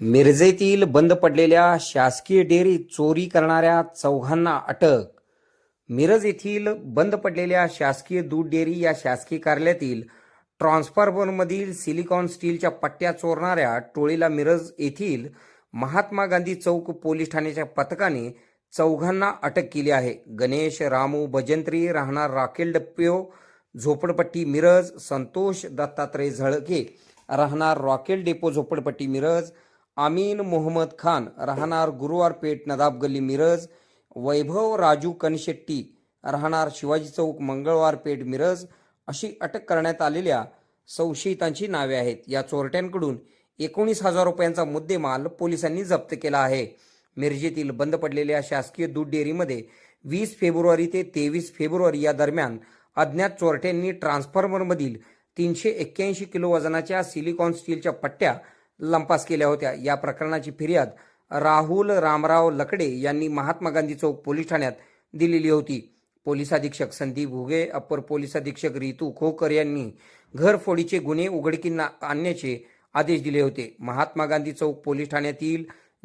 मिरजेतील बंद पडलेल्या शासकीय डेअरी चोरी करणाऱ्या चौघांना अटक. मिरज येथील बंद पडलेल्या शासकीय दूध डेअरी या शासकीय कार्यालयातील ट्रान्सफॉर्मरमधील सिलिकॉन स्टीलच्या पट्ट्या चोरणाऱ्या टोळीला मिरज येथील महात्मा गांधी चौक पोलीस ठाण्याच्या पथकाने चौघांना अटक केली आहे. गणेश रामू भजंत्री राहणार राकेल डप्प्यो झोपडपट्टी मिरज संतोष दत्तात्रय झळके राहणार रॉकेल डेपो झोपडपट्टी मिरज आमीन मोहम्मद खान राहणार गुरुवार पेठ नदाब गल्ली मिरज. वैभव राजू कनशेट्टी राहणार शिवाजी चौक मंगळवार पेठ मिरज. अशी अटक करण्यात आलेल्या संशयितांची नावे आहेत. या चोरट्यांकडून एकोणीस हजार रुपयांचा मुद्देमाल पोलिसांनी जप्त केला आहे. मिरजेतील बंद पडलेल्या शासकीय दूध डेअरीमध्ये वीस फेब्रुवारी ते तेवीस फेब्रुवारी या दरम्यान अज्ञात चोरट्यांनी ट्रान्सफॉर्मरमधील तीनशे एक्क्याऐंशी किलो वजनाच्या सिलिकॉन स्टीलच्या पट्ट्या लंपास केल्या होत्या. या प्रकरणाची फिर्याद राहुल रामराव लकडे यांनी महात्मा गांधी चौक पोलीस ठाण्यात दिलेली होती. पोलीस अधीक्षक संदीप घुगे अप्पर पोलीस अधीक्षक रितू खोकर यांनी घरफोडीचे गुन्हे उघडकींना आणण्याचे आदेश दिले होते. महात्मा गांधी चौक पोलीस ठाण्यातील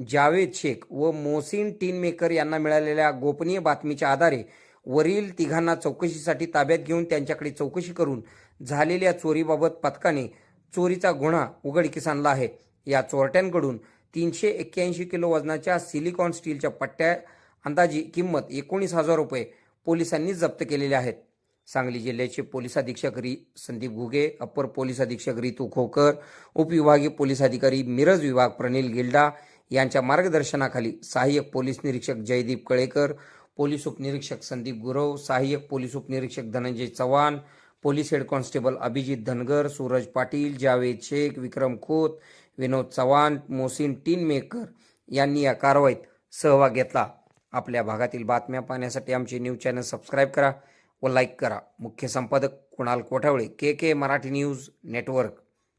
जावेद शेख व मोहसिन टीन मेकर यांना मिळालेल्या गोपनीय बातमीच्या आधारे वरील तिघांना चौकशीसाठी ताब्यात घेऊन त्यांच्याकडे चौकशी करून झालेल्या चोरीबाबत पथकाने चोरीचा गुन्हा उघडकीस आणला आहे. या चोरट्यांकडून तीनशे एक्क्याऐंशी किलो वजनाच्या सिलिकॉन स्टीलच्या पट्ट्या अंदाजी किंमत एकोणीस हजार रुपये पोलिसांनी जप्त केलेले आहेत. सांगली जिल्ह्याचे पोलीस अधीक्षक री संदीप घुगे अप्पर पोलीस अधीक्षक रितू खोकर उपविभागीय पोलीस अधिकारी मिरज विभाग प्रनिल गिल्डा यांच्या मार्गदर्शनाखाली सहाय्यक पोलीस निरीक्षक जयदीप कळेकर पोलीस उपनिरीक्षक संदीप गुरव सहाय्यक पोलीस उपनिरीक्षक Dhananjay Chavan police head constable Abhijit Dhangar Suraj Patil Javed Shaikh Vikram Khot Vinod Chavan Mohsin Tinmaker यांनी या कारवाईत सहभाग घेतला. आपल्या भागातील बातम्या पाहण्यासाठी आमचे न्यूज चॅनल सबस्क्राईब करा व लाईक करा. मुख्य संपादक Kunal Kothawale K K Marathi news network.